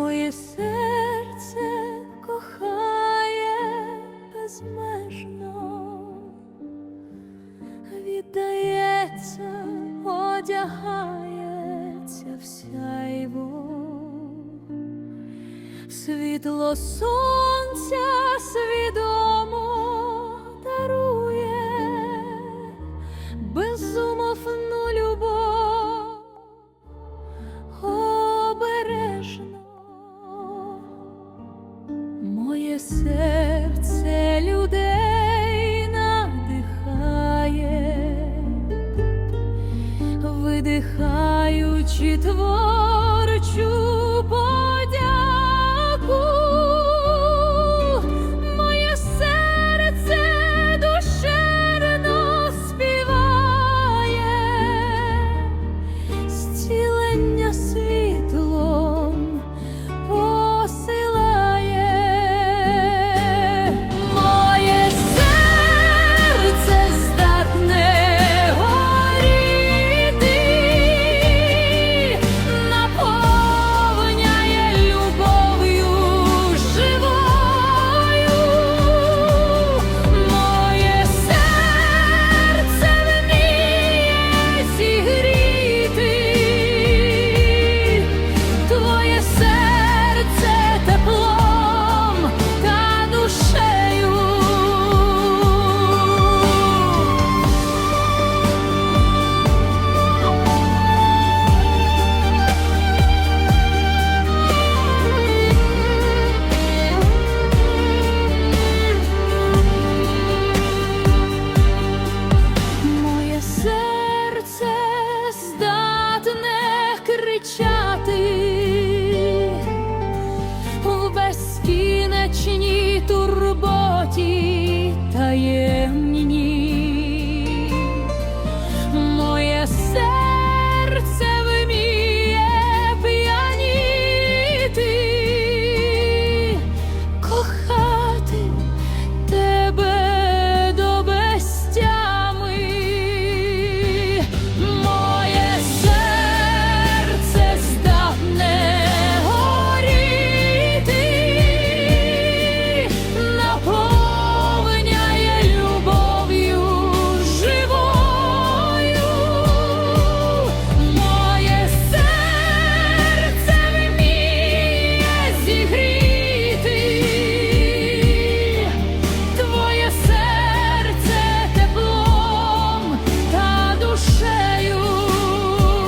моє серце кохає безмежно, віддається, одягається вся його, світло сонця свідомо. Видихаючи творчу подяку,